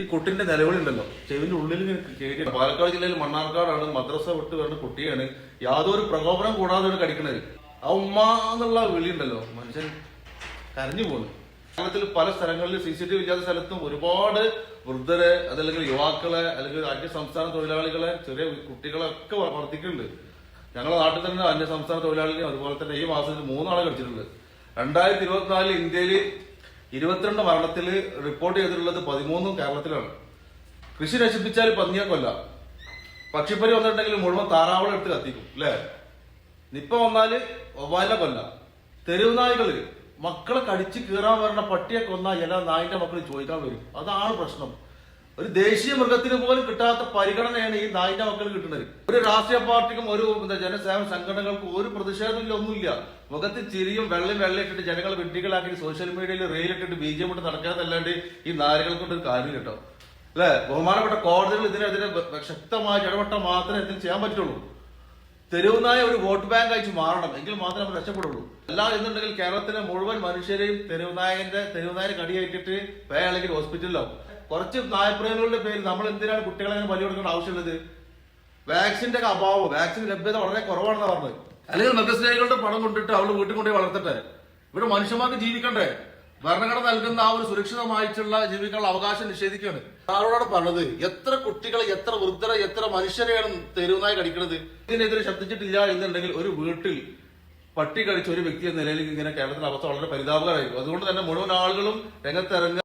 ഈ കുട്ടിന്റെ നിലവിലുണ്ടല്ലോ ചെവിന്റെ ഉള്ളിൽ കയറി പാലക്കാട് ജില്ലയിൽ മണ്ണാർക്കാടാണ് മദ്രസ വിട്ട് വരുന്ന കുട്ടിയാണ് യാതൊരു പ്രകോപനം കൂടാതെ ഒരു കടിക്കണത്. ആ ഉമ്മ എന്നുള്ള വിളി ഉണ്ടല്ലോ. മനുഷ്യൻ കരഞ്ഞു പോകുന്നു കേരളത്തിൽ പല സ്ഥലങ്ങളിൽ സി സി ടി വി ഇല്ലാത്ത സ്ഥലത്തും ഒരുപാട് വൃദ്ധരെ അതല്ലെങ്കിൽ യുവാക്കളെ അല്ലെങ്കിൽ അന്യ സംസ്ഥാന തൊഴിലാളികളെ ചെറിയ കുട്ടികളെ ഒക്കെ വർദ്ധിക്കുന്നുണ്ട്. ഞങ്ങളുടെ നാട്ടിൽ തന്നെ അന്യ സംസ്ഥാന തൊഴിലാളികളും അതുപോലെ തന്നെ ഈ മാസത്തിൽ മൂന്നാളെ കടിച്ചിട്ടുണ്ട്. രണ്ടായിരത്തി ഇരുപത്തിനാലിൽ ഇന്ത്യയിൽ ഇരുപത്തിരണ്ട് മരണത്തിൽ റിപ്പോർട്ട് ചെയ്തിട്ടുള്ളത് പതിമൂന്നും കേരളത്തിലാണ്. കൃഷി നശിപ്പിച്ചാൽ പന്നിയെ കൊല്ലാം. പക്ഷിപ്പനി വന്നിട്ടുണ്ടെങ്കിൽ മുഴുവൻ താറാവളം എടുത്ത് കത്തിക്കും അല്ലേ? നിപ്പ വന്നാൽ വവ്വാലിനെ കൊല്ലാം. തെരുവ് നായ്കൾ മക്കളെ കടിച്ച് കീറാൻ വരുന്ന പട്ടിയെ കൊന്ന എല്ലാ നായിന്റെ മക്കൾ ചോദിക്കാൻ വരും. അതാണ് പ്രശ്നം. ഒരു ദേശീയ മൃഗത്തിന് പോലും കിട്ടാത്ത പരിഗണനയാണ് ഈ നായിന്റെ മക്കൾ കിട്ടുന്നത്. ഒരു രാഷ്ട്രീയ പാർട്ടിക്കും ഒരു ജനസേവന സംഘടനകൾക്കും ഒരു പ്രതിഷേധമില്ല ഒന്നുമില്ല. മുഖത്ത് ചിരിയും വെള്ളം വെള്ളയിട്ടിട്ട് ജനങ്ങളെ വെട്ടികളാക്കി സോഷ്യൽ മീഡിയയിൽ റെയിലിട്ടിട്ട് ബി ജെ പി നടക്കാതല്ലാണ്ട് ഈ നാരുകൾ കൊണ്ട് ഒരു കാര്യം കിട്ടും. അല്ലെ? ബഹുമാനപ്പെട്ട കോടതികൾ ഇതിനെതിരെ ശക്തമായി ഇടപെട്ട മാത്രമേ ഇതിന് ചെയ്യാൻ പറ്റുള്ളൂ. തെരുവുനായ ഒരു വോട്ട് ബാങ്ക് അയച്ച് മാറണം എങ്കിൽ മാത്രമേ നമ്മൾ രക്ഷപ്പെടുള്ളൂ. അല്ല എന്നുണ്ടെങ്കിൽ കേരളത്തിലെ മുഴുവൻ മനുഷ്യരെയും തെരുവുനായന്റെ തെരുവുനായ കടിയേറ്റിട്ട് പേ അല്ലെങ്കിൽ ഹോസ്പിറ്റലിലോ കുറച്ച് നായപ്രേമികളുടെ പേര് നമ്മൾ എന്തിനാണ് കുട്ടികളെ അങ്ങനെ ബലി കൊടുക്കേണ്ട ആവശ്യമുള്ളത്? വാക്സിന്റെ ഒക്കെ അഭാവം. വാക്സിൻ ലഭ്യത വളരെ കുറവാണെന്ന് പറഞ്ഞത്. അല്ലെങ്കിൽ മൃഗസ്നേഹികളുടെ പണം കൊണ്ടിട്ട് അവൾ വീട്ടിൽ കൊണ്ടുപോയി വളർത്തട്ടെ. ഇവിടെ മനുഷ്യന്മാർക്ക് ജീവിക്കണ്ടേ? ഭരണഘടന നൽകുന്ന ആ ഒരു സുരക്ഷിതമായിട്ടുള്ള ജീവിക്കാനുള്ള അവകാശം നിഷേധിക്കുകയാണ്. ആരോടാണ് പറഞ്ഞത്? എത്ര കുട്ടികളെ എത്ര വൃദ്ധരെ എത്ര മനുഷ്യരെയാണ് തെരുവുന്നായി കടിക്കുന്നത് ഇതിനെതിരെ ശബ്ദിച്ചിട്ടില്ല എന്നുണ്ടെങ്കിൽ ഒരു വീട്ടിൽ പട്ടി കടിച്ച ഒരു വ്യക്തി എന്ന നിലയിൽ ഇങ്ങനെ കേരളത്തിലെ അവസ്ഥ വളരെ പരിതാപകരമായിരിക്കും അതുകൊണ്ട് തന്നെ മുഴുവൻ ആളുകളും രംഗത്തിറങ്ങുക